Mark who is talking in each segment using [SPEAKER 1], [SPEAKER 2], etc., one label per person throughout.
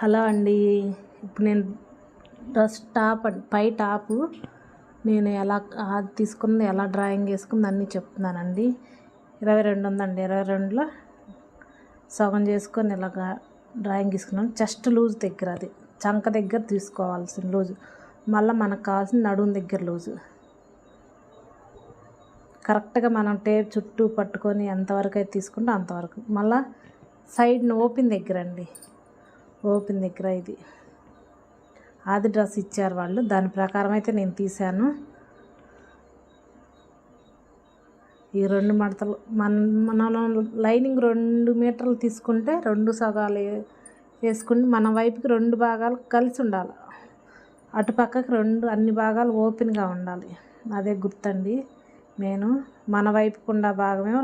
[SPEAKER 1] Hello అండి. ఇప్పుడు నేను డ్రెస్ టాప్ పై టాపు నేను ఎలా అది తీసుకుంది ఎలా డ్రాయింగ్ వేసుకుంది అన్నీ చెప్తున్నానండి. ఇరవై రెండు ఉందండి. ఇరవై రెండులో సగం చేసుకొని ఇలాగా డ్రాయింగ్ తీసుకున్నాను చెస్ట్ లూజ్ దగ్గర అది. చంక దగ్గర తీసుకోవాల్సిన లూజు. మళ్ళీ మనకు కావాల్సిన నడుము దగ్గర లూజు. కరెక్ట్గా మనం టేప్ చుట్టూ పట్టుకొని ఎంతవరకు అయితే తీసుకుంటే అంతవరకు. మళ్ళీ సైడ్ని ఓపెన్ దగ్గర అండి. ఓపెన్ దగ్గర ఇది. ఆది డ్రెస్ ఇచ్చారు వాళ్ళు. దాని ప్రకారం అయితే నేను తీశాను. ఈ రెండు మడతలు మన మనం లైనింగ్ రెండు మీటర్లు తీసుకుంటే రెండు సగాలు వేసుకుని మన వైపుకి రెండు భాగాలు కలిసి ఉండాలి. అటు పక్కకి రెండు అన్ని భాగాలు ఓపెన్గా ఉండాలి. అదే గుర్తండి. నేను మన వైపుకుండా భాగమే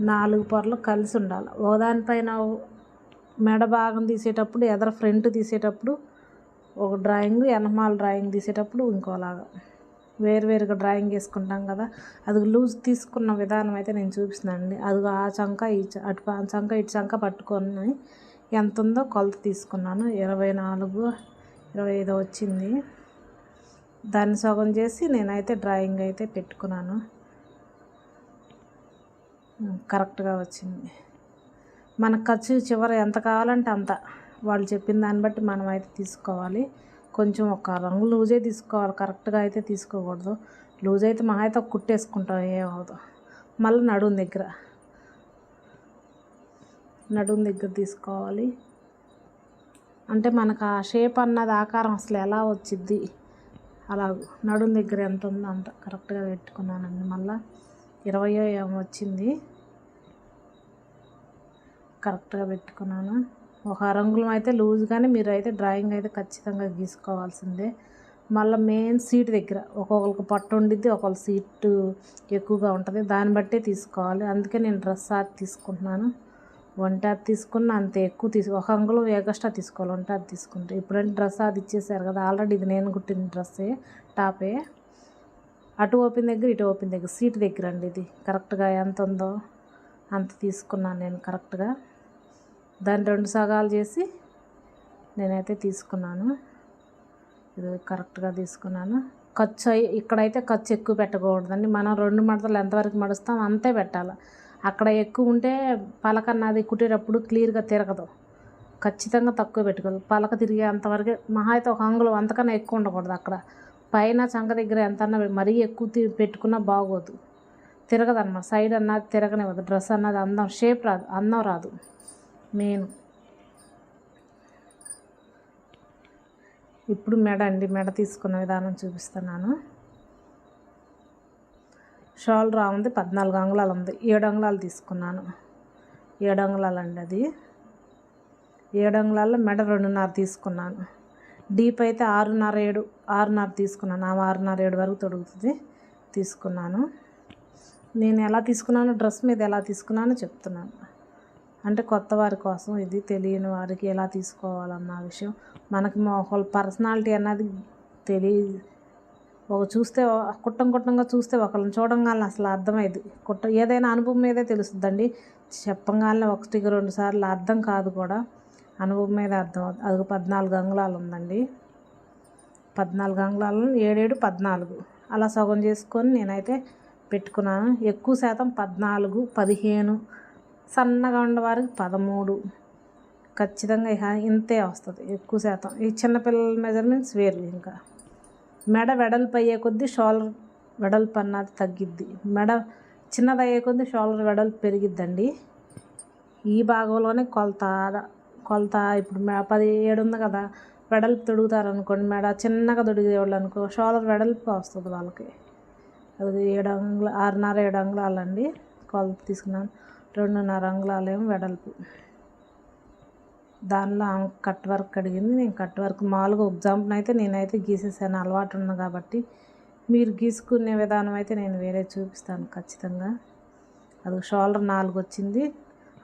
[SPEAKER 1] నాలుగు పొరలు కలిసి ఉండాలి. ఓ దానిపైన మెడ భాగం తీసేటప్పుడు ఎదర ఫ్రంట్ తీసేటప్పుడు ఒక డ్రాయింగ్ ఎనమాల డ్రాయింగ్ తీసేటప్పుడు ఇంకోలాగా. వేరువేరుగా డ్రాయింగ్ వేసుకుంటాం కదా అది లూజ్ తీసుకున్న విధానం అయితే నేను చూపిస్తున్నానండి. అది ఆ చంక ఈ అటు ఆ చంక ఇటు చంక పట్టుకొని ఎంత ఉందో కొలత తీసుకున్నాను. ఇరవై నాలుగు ఇరవై ఐదు వచ్చింది. దాన్ని సగం చేసి నేనైతే డ్రాయింగ్ అయితే పెట్టుకున్నాను. కరెక్ట్గా వచ్చింది. మన ఖర్చు చివర ఎంత కావాలంటే అంత వాళ్ళు చెప్పిన దాన్ని బట్టి మనం అయితే తీసుకోవాలి. కొంచెం ఒక రంగు లూజే తీసుకోవాలి. కరెక్ట్గా అయితే తీసుకోకూడదు. లూజ్ అయితే మహా అయితే ఒక కుట్టేసుకుంటాం ఏమవుదు మళ్ళీ నడుము దగ్గర నడుము దగ్గర తీసుకోవాలి. అంటే మనకు ఆ షేప్ అన్నది ఆకారం అసలు ఎలా వచ్చిద్ది? అలా నడుం దగ్గర ఎంత ఉందో అంత కరెక్ట్గా పెట్టుకున్నానండి. మళ్ళీ ఇరవయో ఏమో వచ్చింది. కరెక్ట్గా పెట్టుకున్నాను. ఒక రంగులం అయితే లూజ్గానే మీరు అయితే డ్రాయింగ్ అయితే ఖచ్చితంగా గీసుకోవాల్సిందే. మళ్ళీ మెయిన్ సీట్ దగ్గర ఒక్కొక్కరికి పట్టు ఉండిద్ది ఒక్కొక్క సీటు ఎక్కువగా ఉంటుంది. దాన్ని బట్టే తీసుకోవాలి. అందుకే నేను డ్రెస్ ఆర్ట్ తీసుకుంటున్నాను. వంట అది తీసుకున్న అంత ఎక్కువ తీసు ఒక అంగుళం ఎగస్ట్రా తీసుకోవాలి వంట అది తీసుకుంటే. ఇప్పుడంటే డ్రెస్ అది ఇచ్చేసారు కదా ఆల్రెడీ ఇది నేను కుట్టిన డ్రెస్సే టాపే. అటు ఓపెన్ దగ్గర ఇటు ఓపెన్ దగ్గర సీట్ దగ్గర అండి ఇది. కరెక్ట్గా ఎంత ఉందో అంత తీసుకున్నాను నేను కరెక్ట్గా. దాన్ని రెండు సగాలు చేసి నేనైతే తీసుకున్నాను. ఇది కరెక్ట్గా తీసుకున్నాను. ఖర్చు ఇక్కడైతే ఖర్చు ఎక్కువ పెట్టకూడదండి. మనం రెండు మడతలు ఎంతవరకు మడుస్తాం అంతే పెట్టాలి. అక్కడ ఎక్కువ ఉంటే పలక అన్నది కుట్టేటప్పుడు క్లియర్గా తిరగదు. ఖచ్చితంగా తక్కువ పెట్టుకోవాలి. పలక తిరిగే అంతవరకు మహా అయితే ఒక అంగుళం అంతకన్నా ఎక్కువ ఉండకూడదు అక్కడ. పైన చంక దగ్గర ఎంతన్నా మరీ ఎక్కువ తి- పెట్టుకున్నా బాగోదు. తిరగదు అన్నమాట సైడ్ అన్నది తిరగనివ్వదు. డ్రెస్ అన్నది అందం షేప్ రాదు అందం రాదు. నేను. ఇప్పుడు మెడ అండి మెడ తీసుకున్న విధానం చూపిస్తున్నాను. షాల్ ఉంది పద్నాలుగు అంగుళాలు ఉంది. ఏడు అంగుళాలు తీసుకున్నాను. ఏడు అంగుళాలు అండి అది. ఏడు అంగుళాల్లో మెడ రెండున్నర తీసుకున్నాను. డీప్ అయితే ఆరున్నర ఏడు ఆరున్నర తీసుకున్నాను. ఆ ఆరున్నర ఏడు వరకు తొడుగుతుంది తీసుకున్నాను. నేను ఎలా తీసుకున్నాను డ్రెస్ మీద ఎలా తీసుకున్నానో చెప్తున్నాను. అంటే కొత్త వారి కోసం ఇది తెలియని వారికి ఎలా తీసుకోవాలన్న విషయం. మనకి ఒకళ్ళ పర్సనాలిటీ అన్నది తెలియ ఒక చూస్తే కుట్టం కుట్టంగా చూస్తే ఒకళ్ళని చూడంగానే అసలు అర్థమైంది. కుట్ట ఏదైనా అనుభవం మీదే తెలుస్తుందండి. చెప్పంగానే ఒకటికి రెండు సార్లు అర్థం కాదు కూడా. అనుభవం మీద అర్థం అవుతుంది అది పద్నాలుగు అంగుళాలు ఉందండి. పద్నాలుగు అంగుళాలను ఏడేడు పద్నాలుగు. అలా సగం చేసుకొని నేనైతే పెట్టుకున్నాను. ఎక్కువ శాతం పద్నాలుగు పదిహేను సన్నగా ఉండేవారికి పదమూడు. ఖచ్చితంగా ఇక ఇంతే వస్తుంది ఎక్కువ శాతం. ఈ చిన్నపిల్లల మెజర్మెంట్స్ వేరు ఇంకా. మెడ వెడల్పు అయ్యే కొద్దీ షోల్డర్ వెడల్పు అన్నది తగ్గిద్ది. మెడ చిన్నది అయ్యే కొద్దీ షోల్డర్ వెడల్పు పెరిగిద్దండి. ఈ భాగంలోనే కొలత కొలత ఇప్పుడు మె పది ఏడు ఉంది కదా వెడల్పు తొడుగుతారు అనుకోండి మెడ చిన్నగా తొడిగేవాళ్ళు అనుకో షోల్డర్ వెడల్పు వస్తుంది వాళ్ళకి. అది ఏడు అంగుల ఆరున్నర ఏడు అంగుళాలండి కొలత తీసుకున్నాను. రెండున్నర అంగుళాలేం వెడల్పు. దానిలో ఆమె కట్ వర్క్ అడిగింది నేను కట్ వర్క్ మామూలుగా ఎగ్జాంపుల్ అయితే నేనైతే గీసేసాను. అలవాటు ఉంది కాబట్టి మీరు గీసుకునే విధానం అయితే నేను వేరే చూపిస్తాను ఖచ్చితంగా. అది షోల్డర్ నాలుగు వచ్చింది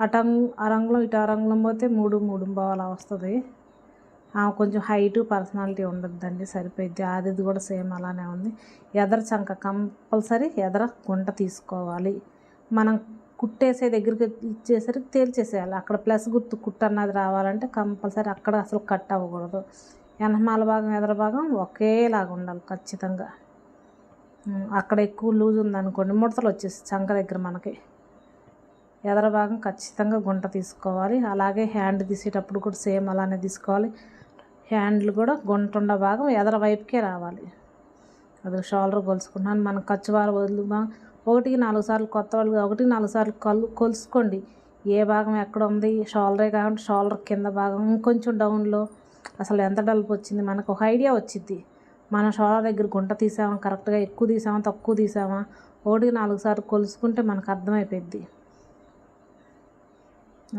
[SPEAKER 1] అటం అరంగులం ఇటు అరంగులం పోతే మూడు మూడు బావాల వస్తుంది. ఆమె కొంచెం హైటు పర్సనాలిటీ ఉండద్దండి సరిపోయిద్ది. అది కూడా సేమ్ అలానే ఉంది. ఎదర చంక కంపల్సరీ ఎదర గుంట తీసుకోవాలి. మనం కుట్టేసే దగ్గరికి ఇచ్చేసరికి తేల్చేసేయాలి. అక్కడ ప్లస్ గుర్తు కుట్టు అన్నది రావాలంటే కంపల్సరీ అక్కడ అసలు కట్ అవ్వకూడదు. వెనమాల భాగం ఎదర భాగం ఒకేలాగా ఉండాలి ఖచ్చితంగా. అక్కడ ఎక్కువ లూజ్ ఉందనుకోండి ముడతలు వచ్చేసి చంక దగ్గర మనకి. ఎదర భాగం ఖచ్చితంగా గుంట తీసుకోవాలి. అలాగే హ్యాండ్ తీసేటప్పుడు కూడా సేమ్ అలానే తీసుకోవాలి. హ్యాండ్లు కూడా గుంట ఉన్న భాగం ఎదర వైపుకే రావాలి. అది షోల్డర్ కొలుసుకున్నాను. మనం ఖర్చువారు వదులు ఒకటికి నాలుగు సార్లు కొత్త వాళ్ళు ఒకటికి నాలుగు సార్లు కలు కొలుసుకోండి. ఏ భాగం ఎక్కడ ఉంది? షోల్డరే కాకుండా షోల్డర్ కింద భాగం. ఇంకొంచెం డౌన్లో అసలు ఎంత డల్పు వచ్చింది? మనకు ఒక ఐడియా వచ్చింది మన షోల్డర్ దగ్గర గుంట తీసామా? కరెక్ట్గా ఎక్కువ తీసామా? తక్కువ తీసామా? ఒకటికి నాలుగు సార్లు కొలుసుకుంటే మనకు అర్థమైపోద్ది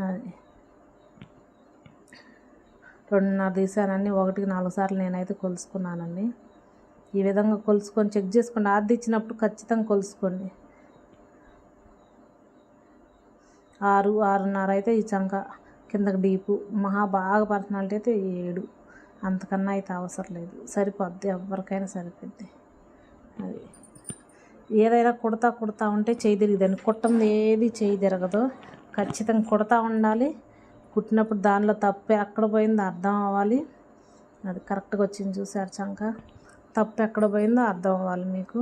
[SPEAKER 1] అది. రెండున్నర తీసానండి ఒకటికి నాలుగు సార్లు నేనైతే కొలుసుకున్నానండి. ఈ విధంగా కొలుసుకొని చెక్ చేసుకోండి. ఆది ఇచ్చినప్పుడు ఖచ్చితంగా కొలుసుకోండి. ఆరు ఆరున్నర అయితే ఈ చంక కిందకి డీపు. మహా బాగా పర్సనాలిటీ అయితే ఏడు. అంతకన్నా అయితే అవసరం లేదు. సరిపోద్ది ఎవరికైనా సరిపోద్ది. అది. ఏదైనా కుడతా కుడతా ఉంటే చేయి తిరిగిదండి. కుట్టంది ఏది చేయి తిరగదు. ఖచ్చితంగా కుడతా ఉండాలి. కుట్టినప్పుడు దానిలో తప్పే. అక్కడ పోయింది అర్థం అవ్వాలి. అది కరెక్ట్గా వచ్చింది చూసారు చంక. తప్పు ఎక్కడ పోయిందో అర్థం అవ్వాలి మీకు.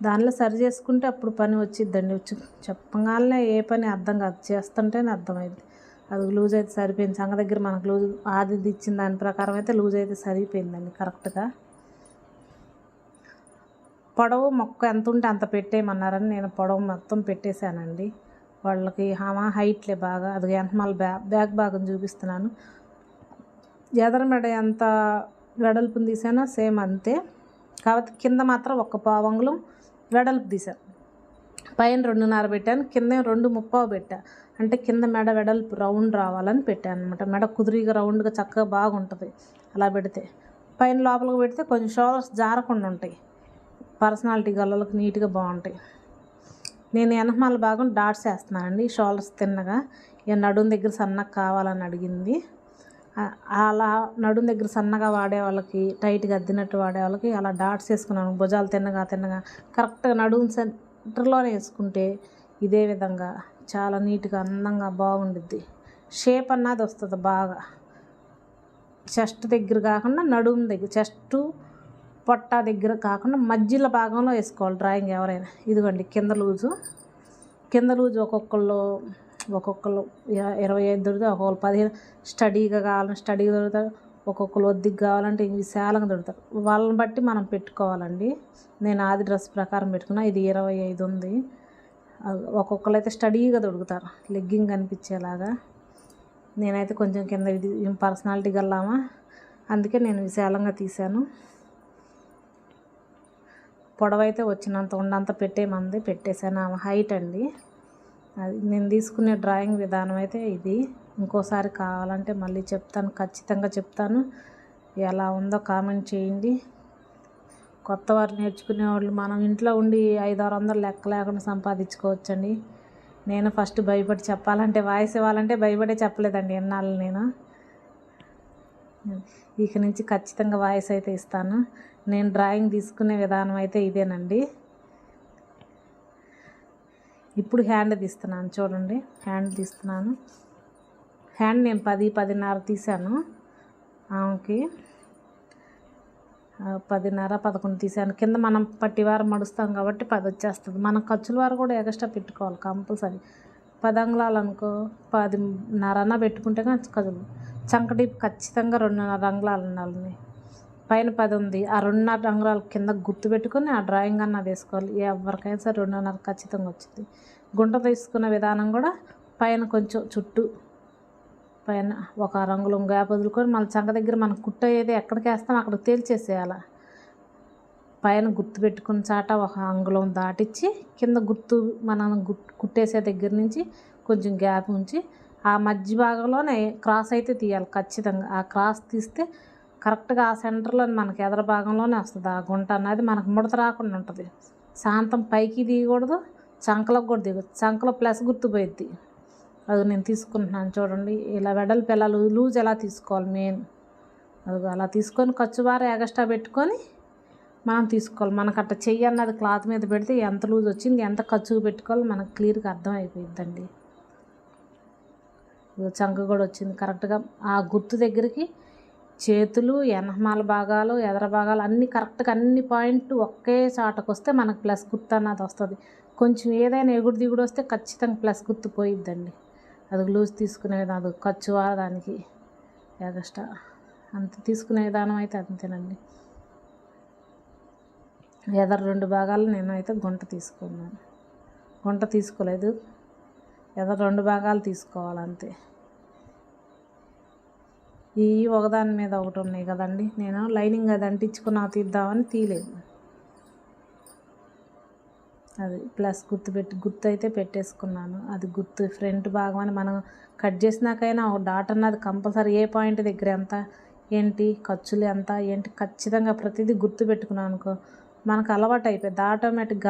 [SPEAKER 1] దానిలో సరి చేసుకుంటే అప్పుడు పని వచ్చిద్దండి. వచ్చి చెప్పగానే ఏ పని అర్థం కాదు. చేస్తుంటేనే అర్థమైంది అది లూజ్ అయితే సరిపోయింది. సంగ దగ్గర మనకు లూజ్ ఆది ఇచ్చిన దాని ప్రకారం అయితే లూజ్ అయితే సరిపోయిందండి కరెక్ట్గా. పొడవు మొక్క ఎంత ఉంటే అంత పెట్టేయమన్నారని నేను పొడవు మొత్తం పెట్టేశానండి. వాళ్ళకి హామా హైట్లే బాగా. అది వెనకమాల బ్యా బ్యాక్ భాగం చూపిస్తున్నాను. ఎదరమెడ ఎంత వెడల్పుని తీసాను సేమ్ అంతే. కాకపోతే కింద మాత్రం ఒక పావంగులం వెడల్పు తీసాను పైన రెండున్నర పెట్టాను. కింద రెండు ముప్పావు పెట్టా. అంటే కింద మెడ వెడల్పు రౌండ్ రావాలని పెట్టాను అనమాట మెడ కుదిరిగా రౌండ్గా చక్కగా బాగుంటుంది అలా పెడితే. పైన లోపలికి పెడితే కొంచెం షోల్డర్స్ జారకుండా ఉంటాయి. పర్సనాలిటీ గల్లలకు నీట్గా బాగుంటాయి. నేను వెనకమాల భాగం డాట్స్ వేస్తున్నానండి. షోల్డర్స్ తిన్నగా. ఇక నడుం దగ్గర సన్నగా కావాలని అడిగింది. అలా నడుం దగ్గర సన్నగా వాడే వాళ్ళకి టైట్గా అద్దినట్టు వాడే వాళ్ళకి అలా డాట్స్ వేసుకున్నాను. భుజాలు తిన్నగా తిన్నగా కరెక్ట్గా నడుం సెంటర్లోనే వేసుకుంటే ఇదే విధంగా చాలా నీట్గా అందంగా బాగుండుద్ది. షేప్ అన్నది వస్తుంది బాగా. చెస్ట్ దగ్గర కాకుండా నడుము దగ్గర చెస్ట్ పొట్ట దగ్గర కాకుండా మధ్యలో భాగంలో వేసుకోవాలి డ్రాయింగ్ ఎవరైనా. ఇదిగోండి కింద లూజు. కింద లూజు ఒక్కొక్కళ్ళు ఒక్కొక్కరు ఇరవై ఐదు దొరుకుతాయి ఒక్కొక్కరు పదిహేను స్టడీగా కావాలంటే స్టడీగా దొరుకుతారు ఒక్కొక్కరు ఒద్దిగా కావాలంటే విశాలంగా దొరుకుతారు. వాళ్ళని బట్టి మనం పెట్టుకోవాలండి. నేను ఆది డ్రెస్ ప్రకారం పెట్టుకున్నా ఇది ఇరవై ఐదు ఉంది. ఒక్కొక్కరు అయితే స్టడీగా దొరుకుతారు లెగ్గింగ్ కనిపించేలాగా. నేనైతే కొంచెం కింద ఇది పర్సనాలిటీ గల్లామా అందుకే నేను విశాలంగా తీశాను. పొడవైతే వచ్చినంత ఉన్నంత పెట్టేమంది పెట్టేశాను. ఆమె హైట్ అండి. అది నేను తీసుకునే డ్రాయింగ్ విధానం అయితే ఇది. ఇంకోసారి కావాలంటే మళ్ళీ చెప్తాను ఖచ్చితంగా చెప్తాను. ఎలా ఉందో కామెంట్ చేయండి. కొత్త వారు నేర్చుకునే వాళ్ళు మనం ఇంట్లో ఉండి ఐదు ఆరు వందలు లెక్క లేకుండా సంపాదించుకోవచ్చండి. నేను ఫస్ట్ భయపడి చెప్పాలంటే వాయిస్ ఇవ్వాలంటే భయపడే చెప్పలేదండి ఎన్నాళ్ళు నేను. ఇక నుంచి ఖచ్చితంగా వాయిస్ అయితే ఇస్తాను. నేను డ్రాయింగ్ తీసుకునే విధానం అయితే ఇదేనండి. ఇప్పుడు హ్యాండ్ తీస్తున్నాను చూడండి. హ్యాండ్ తీస్తున్నాను. హ్యాండ్ నేను పది పదిన్నర తీసాను ఆమెకి పదిన్నర పదకొండు తీసాను కింద మనం పట్టివారం మడుస్తాం కాబట్టి పది వచ్చేస్తుంది. మనం ఖర్చుల వారు కూడా ఎక్స్ట్రా పెట్టుకోవాలి కంపల్సరీ. పది అంగుళాలు అనుకో పదిన్నరన్న పెట్టుకుంటే కదులు చంకటి ఖచ్చితంగా రెండున్నర అంగుళాలు ఉండాలి. పైన పది ఉంది. ఆ రెండున్నర అంగుళాలు కింద గుర్తు పెట్టుకొని ఆ డ్రాయింగ్ అన్నది వేసుకోవాలి. ఎవరికైనా సరే రెండున్నర ఖచ్చితంగా వచ్చింది. గుంట తీసుకున్న విధానం కూడా పైన కొంచెం చుట్టూ పైన ఒక రంగులు గ్యాప్ వదులుకొని మళ్ళీ చంక దగ్గర మనం కుట్ట ఏది ఎక్కడికి వేస్తాం అక్కడ తేల్చేసేయాలి. పైన గుర్తు పెట్టుకున్న చాట ఒక అంగుళం దాటిచ్చి కింద గుర్తు మనం కుట్టేసే దగ్గర నుంచి కొంచెం గ్యాప్ ఉంచి ఆ మధ్య భాగంలోనే క్రాస్ అయితే తీయాలి ఖచ్చితంగా. ఆ క్రాస్ తీస్తే కరెక్ట్గా ఆ సెంటర్లో మనకి ఎదర భాగంలోనే వస్తుంది. ఆ గుంట అన్నది మనకు ముడత రాకుండా ఉంటుంది. శాంతం పైకి దిగకూడదు చంకలకు కూడా దిగదు చంకలో ప్లస్ గుర్తు పోయిద్ది. అది నేను తీసుకుంటున్నాను చూడండి. ఇలా వెడల్పు పిల్లలు లూజ్ ఎలా తీసుకోవాలి మెయిన్? అది అలా తీసుకొని ఖర్చు బార ఎగస్ట్రా పెట్టుకొని మనం తీసుకోవాలి. మనకు అట్ట చెయ్యి అన్నది క్లాత్ మీద పెడితే ఎంత లూజ్ వచ్చింది ఎంత ఖర్చు పెట్టుకోవాలో మనకు క్లియర్గా అర్థం అయిపోయిందండి చంక కూడా వచ్చింది కరెక్ట్గా. ఆ గుర్తు దగ్గరికి చేతులు వెనకమాల భాగాలు ఎదర భాగాలు అన్నీ కరెక్ట్గా అన్ని పాయింట్ ఒకే చాటకు వస్తే మనకు ప్లస్ గుర్తు అన్నది వస్తుంది. కొంచెం ఏదైనా ఎగుడు దిగుడు వస్తే ఖచ్చితంగా ప్లస్ గుర్తు పోయిద్దండి. అది లూజ్ తీసుకునే విధానం అది ఖర్చు ఆ దానికి ఎగస్ట్రా. అంత తీసుకునే విధానం అయితే అంతేనండి. ఎదర రెండు భాగాలు నేను అయితే గుంట తీసుకున్నాను. గుంట తీసుకోలేదు. ఎదర రెండు భాగాలు తీసుకోవాలంతే. ఈ ఒకదాని మీద ఒకటి ఉన్నాయి కదండి. నేను లైనింగ్ అది అంటించుకున్నా తీద్దామని తీయలేదు. అది ప్లస్ గుర్తు పెట్టి గుర్తు అయితే పెట్టేసుకున్నాను. అది గుర్తు ఫ్రంట్ భాగం అని మనం కట్ చేసినాకైనా ఒక డాట్ అన్నది కంపల్సరీ ఏ పాయింట్ దగ్గర ఎంత ఏంటి ఖర్చులు ఎంత ఏంటి ఖచ్చితంగా ప్రతిదీ గుర్తు పెట్టుకున్నాను అనుకో మనకు అలవాటు అయిపోయింది ఆటోమేటిక్గా